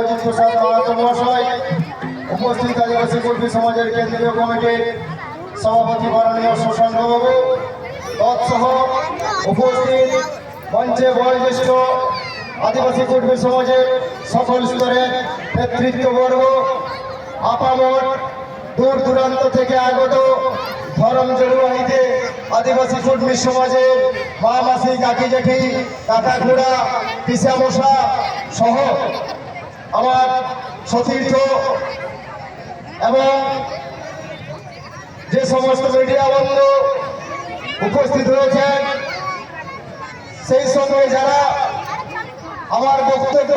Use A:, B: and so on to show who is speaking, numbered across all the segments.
A: অজিত প্রসাদ মাহাতো মহাশয়, উপস্থিত আদিবাসী কর্মী সমাজের কেন্দ্রীয় কমিটির সভাপতি মাননীয় শশাঙ্কবাবু তৎসহ উপস্থিত মঞ্চে বয়োজ্যেষ্ঠ আদিবাসী কর্মী সমাজের সকল স্তরের নেতৃত্ববর্গ, আপামর দূর দূরান্ত থেকে আগত ধরম জলবাহিতে আদিবাসী কর্মী সমাজের মা মাসি, কাকি জেঠি, কাকা খুড়া, পিসা মশা সহ আমার সতীর্থ এবং যে সমস্ত মিডিয়া বন্ধু উপস্থিত রয়েছেন সেই সঙ্গে যারা আমার বক্তব্য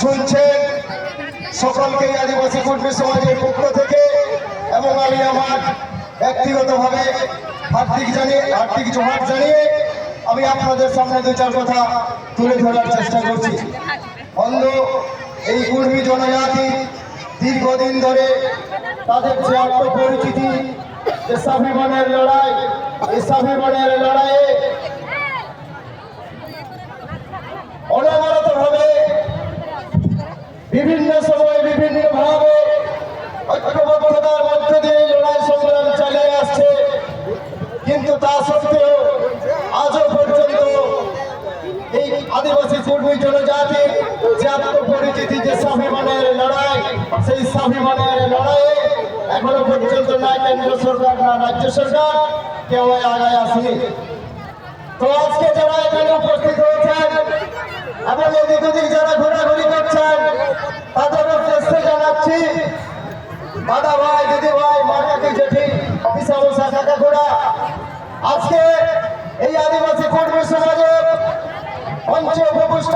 A: শুনছেন, সকলকেই আদিবাসী কর্মী সমাজের পক্ষ থেকে এবং আমি আমার ব্যক্তিগতভাবে হার্দিক জানিয়ে, হার্দিক জোহার জানিয়ে আমি আপনাদের সামনে দু চার কথা তুলে ধরার চেষ্টা করছি। অন্ধ এই কুর্মী জনজাতি দীর্ঘদিন ধরে তাদের যে আত্মপরিচিতি স্বাভিমানের লড়াই, এই স্বাভিমানের লড়াইয়ে অনবরত ভাবে বিভিন্ন সময় বিভিন্ন কর্মী জনজাতির যে আত্মপরিচিতি যে স্বাভিমানের লড়াই, সেই স্বাভিমানের লড়াইয়ে এখনও পর্যন্ত না কেন্দ্র সরকার না রাজ্য সরকার, কেউ আগায় আসেনি। তো আজকে যারা এখানে উপস্থিত হয়েছেন এবং এদিক ওদিক যারা ঘোরাঘুরি করছেন, তাদের উদ্দেশ্যে জানাচ্ছি দাদা ভাই, দিদি ভাই মা কাকি জেঠি পিসা মশা আজকে এই আদিবাসী কর্মী সমাজের মঞ্চে উপবিষ্ট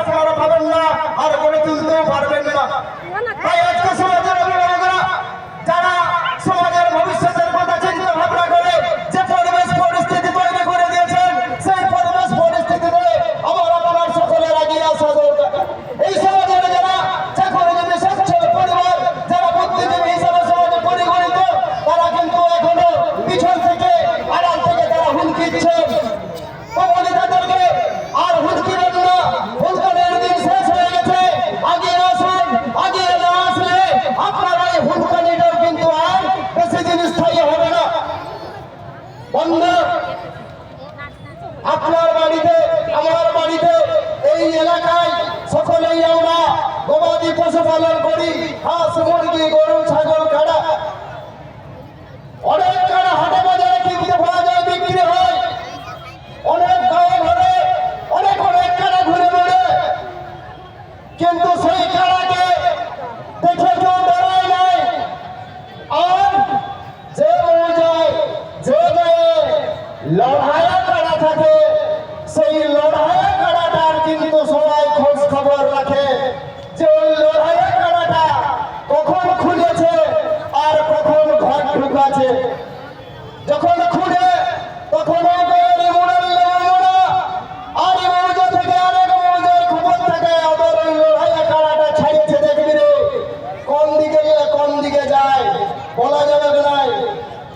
A: আপনারা পাবেন না আর করে তুলতেও পারবেন না। তাই আজকে সমাজের পালন করি হাঁস মুরগি গরু ছাগল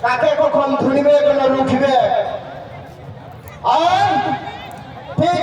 A: কাকে কখন ধরিবে কেন রুখিবে আর ঠিক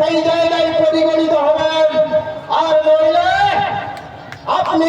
A: সেই জায়গায় পরিগণিত হবেন। আর নইলে আপনি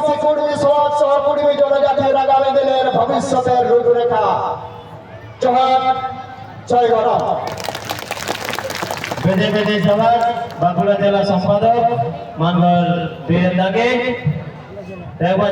A: আছে সমাজ সহকর্মী জনজাতির আগামী দিনের ভবিষ্যতের রূপরেখা। জোহার জয়
B: গণ বিজেপি সমাজ বাঁকুড়া জেলা সম্পাদক মানবর বীরেন্দাকে একবার